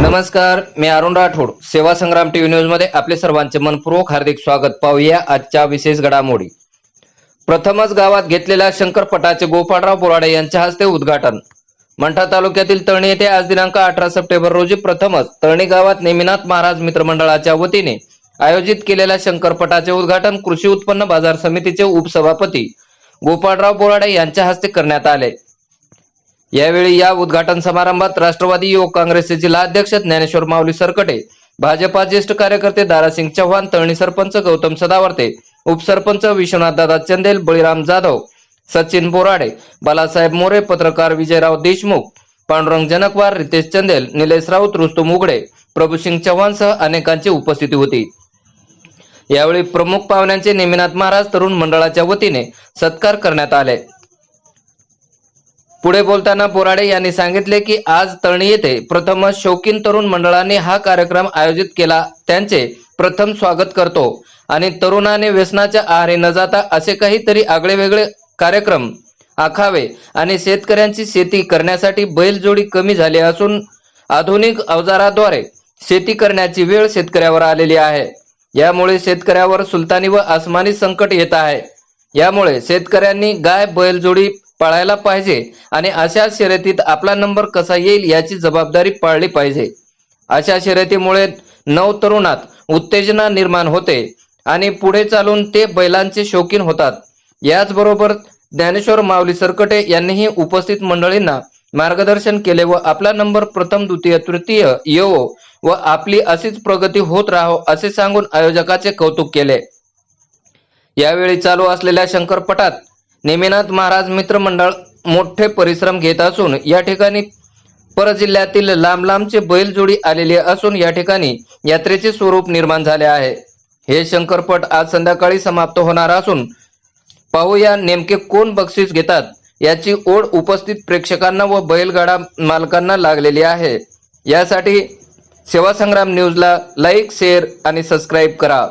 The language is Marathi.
नमस्कार मी अरुण राठोड. सेवा संग्राम टीव्ही न्यूजमध्ये आपले सर्वांचे मनपूर्वक हार्दिक स्वागत. पाहूया आजच्या विशेष घडामोडी. प्रथमच गावात घेतलेल्या शंकरपटाचे गोपाळराव बोराडे यांच्या हस्ते उद्घाटन. मंठा तालुक्यातील तळणी येथे आज दिनांक अठरा सप्टेंबर रोजी प्रथमच तळणी गावात नेमिनाथ महाराज मित्रमंडळाच्या वतीने आयोजित केलेल्या शंकरपटाचे उद्घाटन कृषी उत्पन्न बाजार समितीचे उपसभापती गोपाळराव बोराडे यांच्या हस्ते करण्यात आले. यावेळी या उद्घाटन समारंभात राष्ट्रवादी युवक काँग्रेसचे जिल्हाध्यक्ष ज्ञानेश्वर माऊली सरकटे भाजपा ज्येष्ठ कार्यकर्ते दारासिंग चव्हाण तळणी सरपंच गौतम सदावर्ते उपसरपंच विश्वनाथदादा चंदेल बळीराम जाधव सचिन बोराडे बालासाहेब मोरे पत्रकार विजयराव देशमुख पांडुरंग जनकवार रितेश चंदेल निलेश राऊत रुस्तुम उघडे प्रभूसिंग चव्हाणसह अनेकांची उपस्थिती होती. यावेळी प्रमुख पाहुण्यांचे नेमिनाथ महाराज तरुण मंडळाच्या वतीने सत्कार करण्यात आले. पुढे बोलताना बोराडे यांनी सांगितले की आज तळणी येथे प्रथमच शौकीन तरुण मंडळाने हा कार्यक्रम आयोजित केला. त्यांचे प्रथम स्वागत करतो. आणि तरुणाने व्यसनाच्या आहारी न जाता असे काहीतरी आगळेवेगळे कार्यक्रम आखावे आणि शेतकऱ्यांची शेती करण्यासाठी बैलजोडी कमी झाली असून आधुनिक अवजाराद्वारे शेती करण्याची वेळ शेतकऱ्यावर आलेली आहे. यामुळे शेतकऱ्यावर सुलतानी व आसमानी संकट येत आहे. यामुळे शेतकऱ्यांनी गाय बैलजोडी पाळायला पाहिजे आणि अशा शर्यतीत आपला नंबर कसा येईल याची जबाबदारी पाळली पाहिजे. अशा शर्यतीमुळे नव तरुणात उत्तेजना निर्माण होते आणि पुढे चालून ते बैलांचे शौकीन होतात. याचबरोबर ज्ञानेश्वर माऊली सरकटे यांनीही उपस्थित मंडळींना मार्गदर्शन केले व आपला नंबर प्रथम द्वितीय तृतीय येवो व आपली अशीच प्रगती होत राहो असे सांगून आयोजकाचे कौतुक केले. यावेळी चालू असलेल्या शंकरपटात नेमिनाथ महाराज मित्र मंडळ मोठे परिश्रम घेत असून या ठिकाणी परजिल्ह्यातील लांब लांबचे बैलजोडी आलेली असून या ठिकाणी यात्रेचे स्वरूप निर्माण झाले आहे. हे शंकरपट आज संध्याकाळी समाप्त होणार असून पाहूया नेमके कोण बक्षीस घेतात याची ओढ उपस्थित प्रेक्षकांना व बैलगाडा मालकांना लागलेली आहे. यासाठी सेवा संग्राम न्यूजला लाईक शेअर आणि सबस्क्राईब करा.